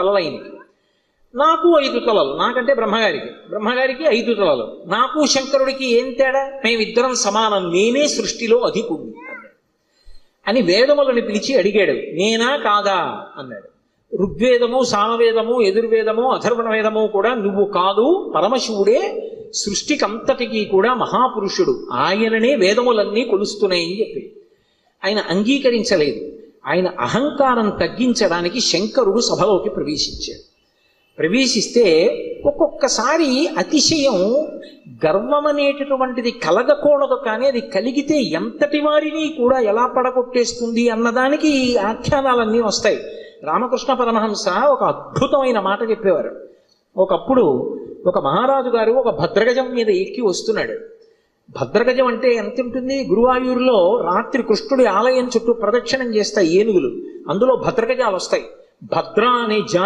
తలలైంది. నాకు ఐదు తలలు నాకంటే బ్రహ్మగారికి బ్రహ్మగారికి ఐదు తలలు. నాకు శంకరుడికి ఏం తేడా? మేమిద్దరం సమానం నేనే సృష్టిలో అధికుణ్ణి అన్నాడు. అని వేదములను పిలిచి అడిగాడు నేనా కాదా? అన్నాడు. ఋగ్వేదము సామవేదము ఎదుర్వేదము అథర్వణ వేదము కూడా నువ్వు కాదు పరమశివుడే సృష్టికంతటికి కూడా మహాపురుషుడు. ఆయననే వేదములన్నీ కొలుస్తున్నాయని చెప్పి. ఆయన అంగీకరించలేదు. ఆయన అహంకారం తగ్గించడానికి శంకరుడు సభలోకి ప్రవేశించాడు. ప్రవేశిస్తే ఒక్కొక్కసారి అతిశయం గర్వం అనేటటువంటిది కలగకూడదు కానీ అది కలిగితే ఎంతటి వారిని కూడా ఎలా పడగొట్టేస్తుంది అన్నదానికి ఈ ఆఖ్యానాలన్నీ వస్తాయి. రామకృష్ణ పరమహంస ఒక అద్భుతమైన మాట చెప్పేవారు. ఒకప్పుడు ఒక మహారాజు గారు ఒక భద్రగజం మీద ఎక్కి వస్తున్నాడు. భద్రగజం అంటే ఎంత ఉంటుంది? గురువాయూరులో రాత్రి కృష్ణుడి ఆలయం చుట్టూ ప్రదక్షిణం చేస్తాయి ఏనుగులు. అందులో భద్రగజాలు వస్తాయి. భద్ర అనే జా